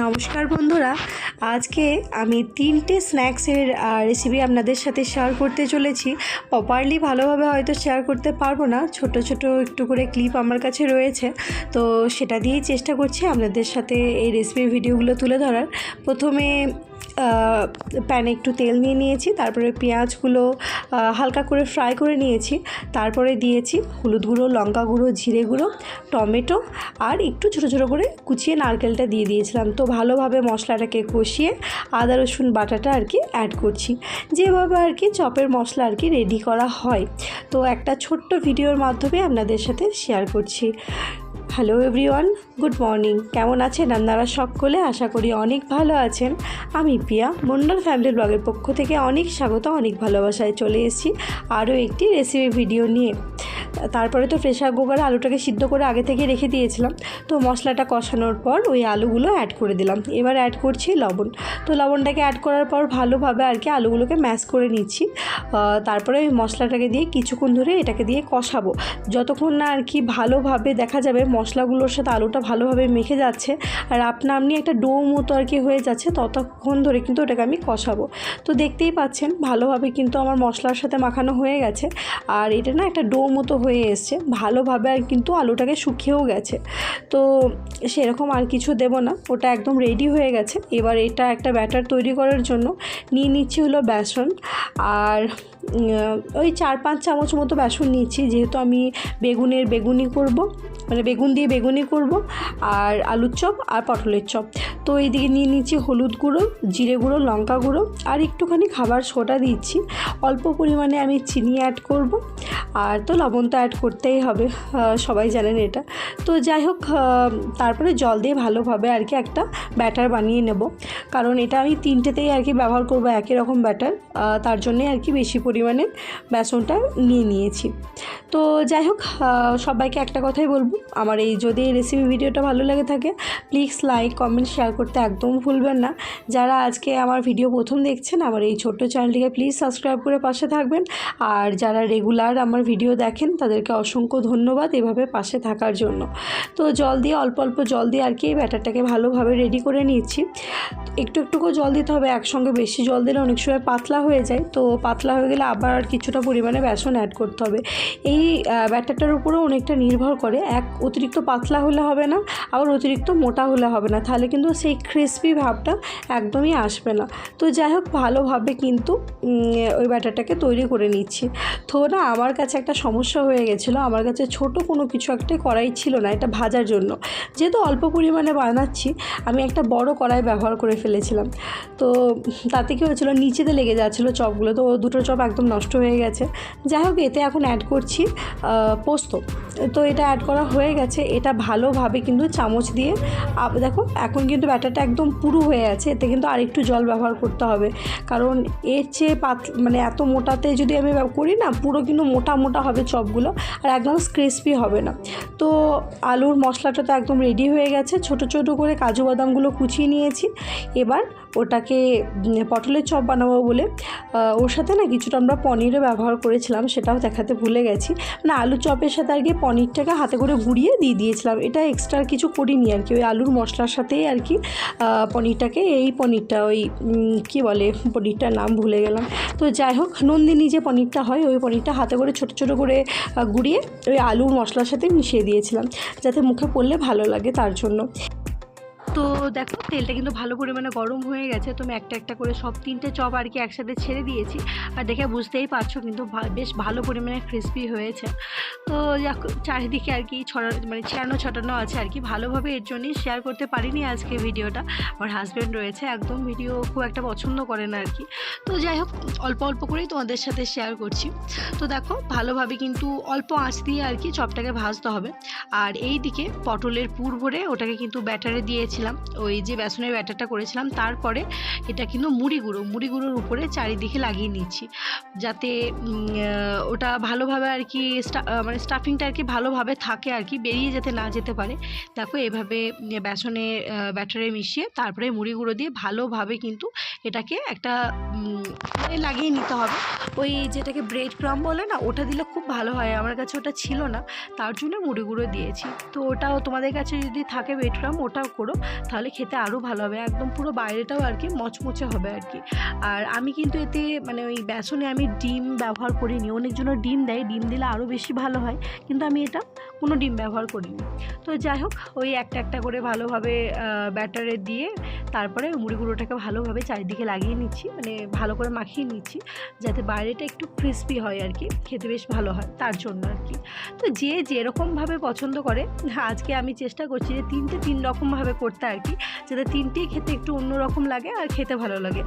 নমস্কার বন্ধুরা। আজকে আমি তিনটে স্ন্যাক্সের রেসিপি আপনাদের সাথে শেয়ার করতে চলেছি। প্রপারলি ভালোভাবে হয়তো শেয়ার করতে পারব না। ছোট ছোট একটু করে ক্লিপ আমার কাছে রয়েছে। তো সেটা দিয়েই চেষ্টা করছি আপনাদের সাথে এই রেসিপির ভিডিওগুলো তুলে ধরার। প্রথমে প্যানে একটু তেল নিয়ে নিয়েছি, তারপরে পেঁয়াজগুলো হালকা করে ফ্রাই করে নিয়েছি। তারপরে দিয়েছি হলুদ গুঁড়ো, লঙ্কা গুঁড়ো, জিরে গুঁড়ো, টমেটো, আর একটু ছোটো ছোটো করে কুচিয়ে নারকেলটা দিয়ে দিয়েছিলাম। তো ভালোভাবে মশলাটাকে কষিয়ে আদা, রসুন বাটাটা আর কি অ্যাড করছি। যেভাবে আর কি চপের মশলা আর কি রেডি করা হয়। তো একটা ছোট্ট ভিডিওর মাধ্যমে আপনাদের সাথে শেয়ার করছি। হ্যালো এভরিওয়ান গুড মর্নিং কেমন আছেন আপনারা সকলে? আশা করি অনেক ভালো আছেন। আমি পিয়া মন্ডল ফ্যামিলি ব্লগের পক্ষ থেকে অনেক স্বাগত, অনেক ভালোবাসায় চলে এসেছি আরও একটি রেসিপি ভিডিও নিয়ে। তারপরে তো প্রেশার কুকারে আলুটাকে সিদ্ধ করে আগে থেকে রেখে দিয়েছিলাম। তো মশলাটা কষানোর পর ওই আলুগুলো অ্যাড করে দিলাম। এবার অ্যাড করছি লবণ। তো লবণটাকে অ্যাড করার পর ভালোভাবে আর কি আলুগুলোকে ম্যাশ করে নিচ্ছি। তারপরে ওই মশলাটাকে দিয়ে কিছুক্ষণ ধরে এটাকে দিয়ে কষাবো। যতক্ষণ না আর কি ভালোভাবে দেখা যাবে মশলাগুলোর সাথে আলুটা ভালোভাবে মেখে যাচ্ছে আর আপনা আপনি একটা ডো মতো আর কি হয়ে যাচ্ছে, ততক্ষণ ধরে কিন্তু ওটাকে আমি কষাবো। তো দেখতেই পাচ্ছেন, ভালোভাবে কিন্তু আমার মশলার সাথে মাখানো হয়ে গেছে। আর এটা না একটা ডো মতো হয়ে এসছে। ভালোভাবে আর কিন্তু আলুটাকে শুকিয়েও গেছে। তো সেরকম আর কিছু দেব না। ওটা একদম রেডি হয়ে গেছে। এবার এটা একটা ব্যাটার তৈরি করার জন্য নিয়ে নিচ্ছি হলো বেসন। আর ওই চার পাঁচ চামচ মতো বেসন নিচ্ছি যেহেতু আমি বেগুনের বেগুনি করব মানে বেগুন দিয়ে বেগুনি করব, আর আলুর চপ আর পটলের চপ। তো এইদিকে নিয়ে নিচ্ছি হলুদ গুঁড়ো, জিরে গুঁড়ো, লঙ্কা গুঁড়ো, আর একটুখানি খাবার সোডা দিচ্ছি অল্প পরিমাণে আমি চিনি অ্যাড করব, আর তো লবণ তো অ্যাড করতেই হবে সবাই জানেন এটা। তো যাই হোক তারপরে জল দিয়ে ভালোভাবে আর কি একটা ব্যাটার বানিয়ে নেব, কারণ এটা আমি তিনটেতেই আর কি ব্যবহার করব একই রকম ব্যাটার তার জন্যে আর কি বেশি পরিমাণে বেসনটা নিয়ে নিয়েছি। তো যাই হোক সবাইকে একটা কথাই বলব। আমার এই যদি রেসিপি ভিডিওটা ভালো লাগে থাকে প্লিজ লাইক কমেন্ট শেয়ার করতে একদম ভুলবেন না। যারা আজকে আমার ভিডিও প্রথম দেখছেন, আমার এই ছোট্ট চ্যানেলটিকে প্লিজ সাবস্ক্রাইব করে পাশে থাকবেন। আর যারা রেগুলার আমার ভিডিও দেখেন, তাদেরকে অসংখ্য ধন্যবাদ এভাবে পাশে থাকার জন্য। তো জল দিয়ে, অল্প অল্প জল দিয়ে আর কি এই ব্যাটারটাকে ভালোভাবে রেডি করে নিচ্ছি। একটু একটু করে জল দিতে হবে, একসঙ্গে বেশি জল দিলে অনেক সময় পাতলা হয়ে যায়। তো পাতলা হয়ে গেলে আবার কিছুটা পরিমাণে বেসন অ্যাড করতে হবে। এই আহ, ব্যাটারটার উপরেও অনেকটা নির্ভর করে। এক অতিরিক্ত পাতলা হলে হবে না আবার অতিরিক্ত মোটা হলে হবে না। তাহলে কিন্তু সেই ক্রিসপি ভাবটা একদমই আসবে না। তো যাই হোক ভালোভাবে কিন্তু ওই ব্যাটারটাকে তৈরি করে নিচ্ছি। তো না আমার কাছে একটা সমস্যা হয়ে গেছিল। আমার কাছে ছোট কোনো কিছু একটা কড়াই ছিল না এটা ভাজার জন্য। যেহেতু অল্প পরিমাণে বানাচ্ছি আমি একটা বড় কড়াই ব্যবহার করে ফেলেছিলাম। তো তাতে কী হয়েছিল নিচেতে লেগে যাচ্ছিল চপগুলো। তো দুটো চপ একদম নষ্ট হয়ে গেছে। যাই হোক এতে এখন অ্যাড করছি। পোস্ত। তো এটা অ্যাড করা হয়ে গেছে। এটা ভালোভাবে কিন্তু চামচ দিয়ে দেখো, এখন কিন্তু ব্যাটারটা একদম পুরো হয়ে আছে। এতে কিন্তু আরেকটু জল ব্যবহার করতে হবে। কারণ এর চেয়ে পাত মানে এত মোটাতে যদি আমি করি না, পুরো কিন্তু মোটা মোটা হবে চপগুলো আর একদম ক্রিসপি হবে না। তো আলুর মশলাটা তো একদম রেডি হয়ে গেছে। ছোট ছোট করে কাজু বাদামগুলো কুচিয়ে নিয়েছি। এবার ওটাকে পটলের চপ বানাবো বলে ওর সাথে না কিছুটা আমরা পনিরও ব্যবহার করেছিলাম, সেটাও দেখাতে ভুলে গেছি। মানে আলুর চপের সাথে আর কি পনিরটাকে হাতে করে গুঁড়িয়ে দিয়ে দিয়েছিলাম। এটা এক্সট্রা কিছু করিনি আর কি, ওই আলুর মশলার সাথেই আর কি পনিরটাকে, এই পনিরটা, ওই কি বলে, পনিরটার নাম ভুলে গেলাম। তো যাই হোক, নন্দিনী যে পনিরটা হয়, ওই পনিরটা হাতে করে ছোটো ছোটো করে গুঁড়িয়ে ওই আলুর মশলার সাথে মিশিয়ে দিয়েছিলাম, যাতে মুখে পড়লে ভালো লাগে তার জন্য। তো দেখো, তেলটা কিন্তু ভালো পরিমাণে গরম হয়ে গেছে, তো আমি একটা একটা করে সব তিনটে চপ আর কি একসাথে ছেড়ে দিয়েছি। আর দেখে বুঝতেই পারছ কিন্তু বেশ ভালো পরিমাণে ক্রিসপি হয়েছে। তো চারিদিকে আর কি ছড়া মানে ছিয়ানো ছটানো আছে আর কি। ভালোভাবে এর জন্যই শেয়ার করতে পারিনি আজকে ভিডিওটা আমার হাজব্যান্ড রয়েছে, একদম ভিডিও খুব একটা পছন্দ করে না আর কি। তো যাই হোক, অল্প অল্প করেই তোমাদের সাথে শেয়ার করছি। তো দেখো, ভালোভাবে কিন্তু অল্প আঁচ দিয়ে আর কি চপটাকে ভাজতে হবে। আর এই দিকে পটলের পুর ভরে ওটাকে কিন্তু ব্যাটারে দিয়েছিলাম ওই যে বেসনের ব্যাটারটা করেছিলাম, তারপরে এটা কিন্তু মুড়ি গুঁড়ো, মুড়ি গুঁড়োর উপরে চারিদিকে লাগিয়ে নিচ্ছি। যাতে ওটা ভালোভাবে আর কি মানে স্টাফিংটা আর কি ভালোভাবে থাকে আর কি, বেরিয়ে যেতে না যেতে পারে। দেখো, এভাবে বেসনে ব্যাটারে মিশিয়ে তারপরে মুড়ি গুঁড়ো দিয়ে ভালোভাবে কিন্তু এটাকে একটা মানে লাগিয়ে নিতে হবে। ওই যেটাকে ব্রেড ক্রাম বলে না, ওটা দিলে খুব ভালো হয়। আমার কাছে ওটা ছিল না, তার জন্য মুড়ি গুঁড়ো দিয়েছি। তো ওটাও তোমাদের কাছে যদি থাকে ব্রেড ক্রাম ওটাও করো। তাহলে খেতে আরও ভালো হবে। একদম পুরো বাইরেটাও আর কি মচমচে হবে আর কি আর আমি কিন্তু এতে মানে ওই বেসনে আমি ডিম ব্যবহার করিনি। অনেকজন ডিম দেয়। ডিম দিলে আরও বেশি ভালো হয়। কিন্তু আমি এটা কোনো ডিম ব্যবহার করিনি। তো যাই হোক ওই একটা একটা করে ভালোভাবে ব্যাটারে দিয়ে তারপরে মুড়ি গুঁড়োটাকে ভালোভাবে চারিদিকে লাগিয়ে নিচ্ছি মানে ভালো করে মাখিয়ে নিচ্ছি, যাতে বাইরেটা একটু ক্রিস্পি হয় আর কি খেতে বেশ ভালো হয়, তার জন্য আর কি তো যে যেরকমভাবে পছন্দ করে, আজকে আমি চেষ্টা করছি যে তিনটে তিন রকমভাবে করতে আর কি যাতে তিনটেই খেতে একটু অন্যরকম লাগে আর খেতে ভালো লাগে।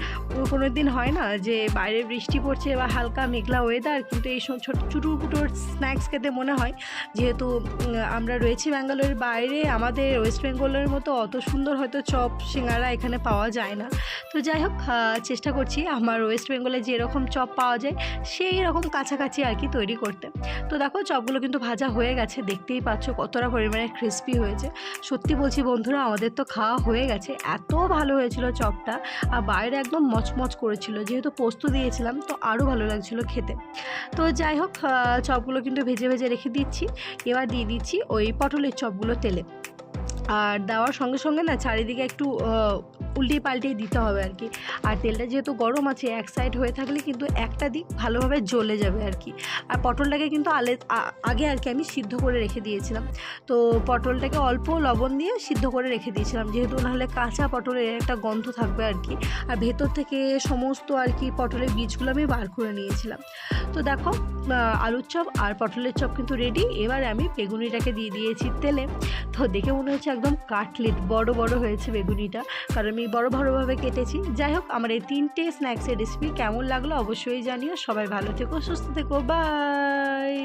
কোনো দিন হয় না যে বাইরে বৃষ্টি পড়ছে বা হালকা মেঘলা ওয়েদার কিন্তু এই সব ছোটো চুটুর পুটোর স্ন্যাক্স খেতে মনে হয়, যেহেতু আমরা রয়েছি ব্যাঙ্গালোরের বাইরে। আমাদের ওয়েস্ট বেঙ্গলের মতো অত সুন্দর হয়তো চপ সিঙ্গারা এখানে পাওয়া যায় না। তো যাই হোক চেষ্টা করছি আমার ওয়েস্ট বেঙ্গলে যেরকম চপ পাওয়া যায়, সেই রকম কাছাকাছি আর কি তৈরি করতে। তো দেখো, চপগুলো কিন্তু ভাজা হয়ে গেছে। দেখতেই পাচ্ছ কতটা পরিমাণে ক্রিস্পি হয়েছে। সত্যি বলছি বন্ধুরা, আমাদের তো খাওয়া হয়ে গেছে। এত ভালো হয়েছিল চপটা আর বাইরে একদম মচমচ করেছিল। যেহেতু পোস্ত দিয়েছিলাম, তো আরও ভালো লাগছিল খেতে। তো যাই হোক চপগুলো কিন্তু ভেজে ভেজে রেখে দিচ্ছি। এবার দিয়ে দিচ্ছি ওই পটলের চপগুলো তেলে। আর দেওয়ার সঙ্গে সঙ্গে না চারিদিকে একটু আহ, উল্টিয়ে পাল্টিয়ে দিতে হবে আর কি। আর তেলটা যেহেতু গরম আছে এক সাইড হয়ে থাকলে কিন্তু একটা দিক ভালোভাবে জ্বলে যাবে আর কি। আর পটলটাকে কিন্তু আলে আগে আর কি আমি সিদ্ধ করে রেখে দিয়েছিলাম। তো পটলটাকে অল্প লবণ দিয়ে সিদ্ধ করে রেখে দিয়েছিলাম। যেহেতু নাহলে কাঁচা পটলের একটা গন্ধ থাকবে আর কি। আর ভেতর থেকে সমস্ত আর কি পটলের বীজগুলো আমি বার করে নিয়েছিলাম। তো দেখো আলুর চপ আর পটলের চপ কিন্তু রেডি এবার আমি বেগুনিটাকে দিয়ে দিয়েছি তেলে। তো দেখে মনে হচ্ছে একদম কাটলেট, বড় বড় হয়েছে বেগুনিটা। কারণ আমি বড় বড়োভাবে কেটেছি। যাই হোক, আমার এই তিনটে স্ন্যাক্সের রেসিপি কেমন লাগল অবশ্যই জানিও। সবাই ভালো থেকো, সুস্থ থেকো বাই